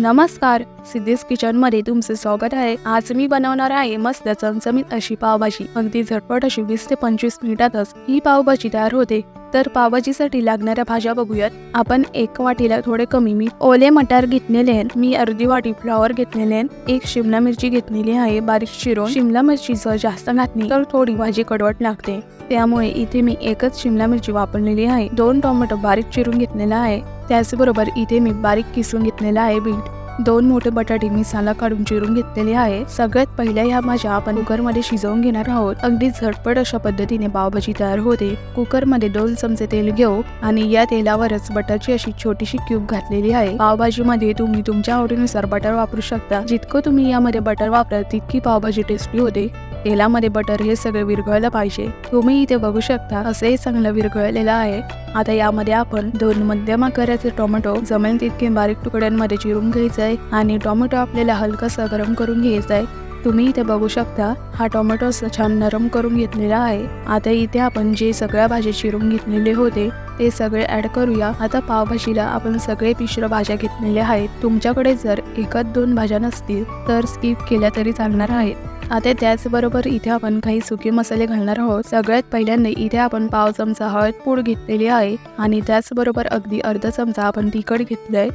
नमस्कार सिद्धीस किचनमध्ये तुमचे स्वागत आहे. आज मी बनवणार आहे मस्त चमचमीत अशी पावभाजी. अगदी झटपट अशी वीस ते पंचवीस मिनिटातच ही पावभाजी तयार होते. तर पावभाजीसाठी लागणाऱ्या भाज्या बघूयात. आपण एक वाटीला थोडे कमी मी ओले मटार घेतलेले आहेत. मी अर्धी वाटी फ्लॉवर घेतलेले आहेत. एक शिमला मिरची घेतलेली आहे बारीक चिरून. शिमला मिरचीचं जास्त घातली तर थोडी भाजी कडवट लागते. त्यामुळे इथे मी एकच शिमला मिरची वापरलेली आहे. दोन टोमॅटो बारीक चिरून घेतलेला आहे. त्याचबरोबर इथे मी बारीक किसून घेतलेला आहे बीट. दोन मोठे बटाटे मिसाला काढून चिरून घेतलेले आहे. सगळ्यात पहिल्या ह्या भाज्या आपण कुकरमध्ये शिजवून घेणार आहोत. अगदी झटपट अशा पद्धतीने पावभाजी तयार होते. कुकरमध्ये दोन चमचे तेल घेऊ आणि या तेलावरच बटरची अशी छोटीशी क्यूब घातलेली आहे. पावभाजीमध्ये तुम्ही तुमच्या आवडीनुसार बटर वापरू शकता. जितकं तुम्ही यामध्ये बटर वापरा तितकी पावभाजी टेस्टी होते. तेलामध्ये बटर हे सगळे विरघळलं पाहिजे. तुम्ही इथे बघू शकता असंही चांगलं विरघळलेलं आहे. आता यामध्ये आपण दोन मध्यम आकाराचे टोमॅटो जमेल तितके बारीक तुकड्यांमध्ये चिरून घ्यायचं आहे आणि टोमॅटो आपल्याला हलकंसं गरम करून घ्यायचा आहे तुम्ही इथे बघू शकता हा टोमॅटो असं छान नरम करून घेतलेला आहे. आता इथे आपण जे सगळ्या भाज्या चिरून घेतलेले होते ते सगळे ऍड करूया. आता पावभाजीला आपण सगळे मिश्र भाज्या घेतलेल्या आहेत. तुमच्याकडे जर एकच दोन भाज्या नसतील तर स्किप केल्या तरी चालणार आहेत आता त्याचबरोबर इथे आपण काही सुके मसाले घालणार आहोत. सगळ्यात पहिल्यांदा इथे आपण पाव चमचा हळद पूड घेतलेली आहे. आणि त्याचबरोबर अगदी अर्धा चमचा आपण तिखट घेतलंय.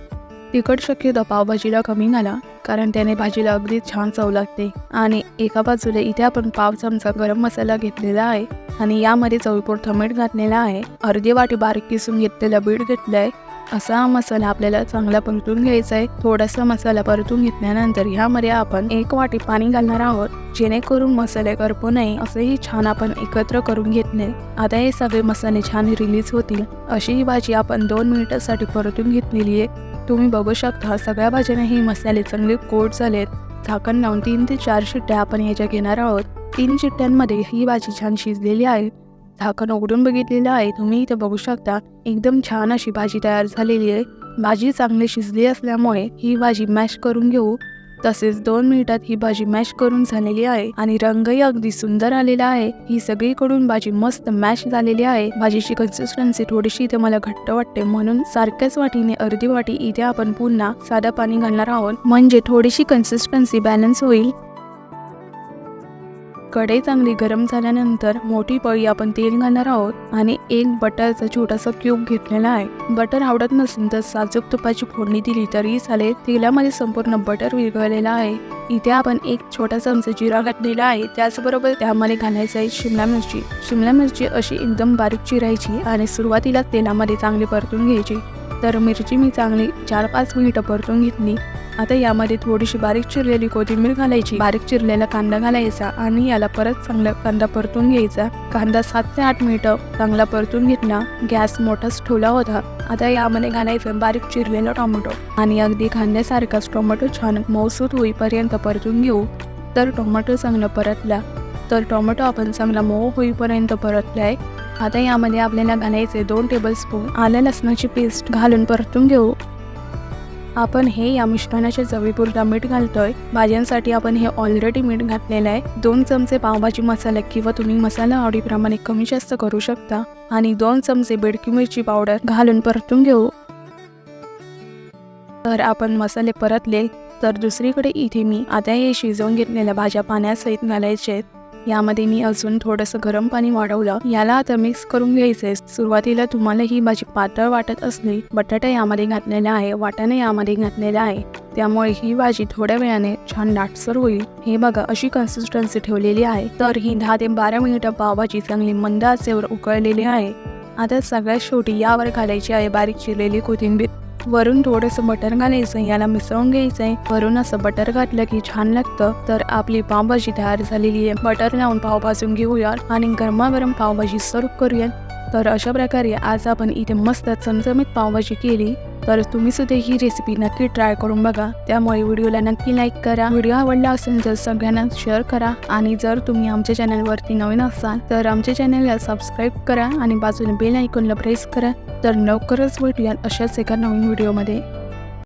तिखट शक्यतो पावभाजीला कमी घाला कारण त्याने भाजीला अगदी छान चव लागते. आणि एका बाजूला इथे आपण पाव चमचा गरम मसाला घेतलेला आहे. आणि यामध्ये चवपूर थमेट घातलेला आहे. अर्धी वाटी बारीक किसून घेतलेला बीट आहे असा मसाला आपल्याला चांगला परतून घ्यायचा आहे. थोडासा मसाला परतून घेतल्यानंतर ह्यामध्ये आपण एक वाटी पाणी घालणार आहोत. जेणेकरून मसाले करपू नये असेही छान आपण एकत्र करून घेतले आता हे सगळे मसाले छान रिलीज होतील. अशी ही भाजी आपण दोन मिनिटासाठी परतून घेतलेली आहे. तुम्ही बघू शकता सगळ्या भाज्यांना ही मसाले चांगले कोट झालेत. झाकण लावून तीन ते चार शिट्ट्या आपण याच्या घेणार आहोत. तीन शिट्ट्यांमध्ये ही भाजी छान शिजलेली आहे. झाकण उघडून बघितलेलं आहे. तुम्ही इथे बघू शकता एकदम छान अशी भाजी तयार झालेली आहे. भाजी चांगली शिजली असल्यामुळे ही भाजी मॅश करून घेऊ. तसेच दोन मिनिटात ही भाजी मॅश करून झालेली आहे आणि रंगही अगदी सुंदर आलेला आहे. ही सगळीकडून भाजी मस्त मॅश झालेली आहे. भाजीची कन्सिस्टन्सी थोडीशी इथे मला घट्ट वाटते. म्हणून सारख्याच वाटीने अर्धी वाटी इथे आपण पुन्हा साधं पाणी घालणार आहोत. म्हणजे थोडीशी कन्सिस्टन्सी बॅलन्स होईल. कढई चांगली गरम झाल्यानंतर मोठी पळी आपण तेल घालणार आहोत आणि एक बटरचा छोटासा क्यूब घेतलेला आहे. बटर आवडत नसेल तर साजूक तुपाची फोडणी दिली तरी चालेल. तेलामध्ये संपूर्ण बटर विरघळलेला आहे. इथे आपण एक छोटा चमचा जिरा घातलेला आहे. त्याचबरोबर त्यामध्ये घालायचं आहे शिमला मिरची. शिमला मिरची अशी एकदम बारीक चिरायची आणि सुरुवातीला तेलामध्ये चांगली परतून घ्यायची. तर मिरची मी चांगली चार पाच मिनिटं परतून घेतली. आता यामध्ये थोडीशी बारीक चिरलेली कोथिंबीर घालायची. बारीक चिरलेला कांदा घालायचा आणि याला परत चांगला कांदा परतून घ्यायचा. कांदा सात ते आठ मिनिटं चांगला परतून घेतला गॅस मोठाच ठेवला होता. आता यामध्ये घालायचं बारीक चिरलेला टोमॅटो. आणि अगदी खांद्यासारखाच टोमॅटो छान मऊसूत होईपर्यंत परतून घेऊ. तर टोमॅटो चांगला परतला. तर टोमॅटो आपण चांगला मऊ होईपर्यंत परतलाय. आता यामध्ये आपल्याला घालायचे दोन टेबल स्पून आल्या लसणाची पेस्ट घालून परतून घेऊ. आपण हे या मिश्रणाच्या चवीपुरता मीठ घालतोय. भाज्यांसाठी आपण हे ऑलरेडी मीठ घातलेलं आहे. दोन चमचे पावभाजी मसाला किंवा तुम्ही मसाला आवडीप्रमाणे कमी जास्त करू शकता. आणि दोन चमचे बेडकी मिरची पावडर घालून परतून घेऊ. तर आपण मसाले परतले. तर दुसरीकडे इथे मी आता हे शिजवून घेतलेल्या भाज्या पाण्यासहित घालायचे आहेत. यामध्ये मी अजून थोडंसं गरम पाणी वाढवलं. याला आता मिक्स करून घ्यायचंय. सुरुवातीला तुम्हाला ही भाजी पातळ वाटत असली बटाटा यामध्ये घातलेला आहे वाटाणे यामध्ये घातलेला आहे. त्यामुळे ही भाजी थोड्या वेळाने छान दाटसर होईल. हे बघा अशी कन्सिस्टन्सी ठेवलेली आहे. तर ही दहा ते बारा मिनिटं पावभाजी चांगली मंद आचेवर उकळलेली आहे. आता सगळ्यात शेवटी यावर घालायची आहे बारीक चिरलेली कोथिंबीर. वरून थोडंसं बटर घालायचं याला मिसळून घ्यायचंय. वरून असं बटर घातलं की छान लागतं. तर आपली पावभाजी तयार झालेली आहे. बटर लावून पाव भाजून घेऊया आणि गरमागरम पावभाजी सर्व करूया तर अशा प्रकारे आज आपण इथे मस्त चमचमीत पावभाजी केली. तर तुम्ही सुद्धा ही रेसिपी नक्की ट्राय करून बघा. त्यामुळे व्हिडिओला नक्की लाईक करा. व्हिडिओ आवडला असेल तर सगळ्यांना शेअर करा. आणि जर तुम्ही आमच्या चॅनलवरती नवीन असाल तर आमच्या चॅनलला सबस्क्राईब करा आणि बाजूला बेल आयकॉनला प्रेस करा. तर लवकरच भेटूया अशाच एका नवीन व्हिडिओमध्ये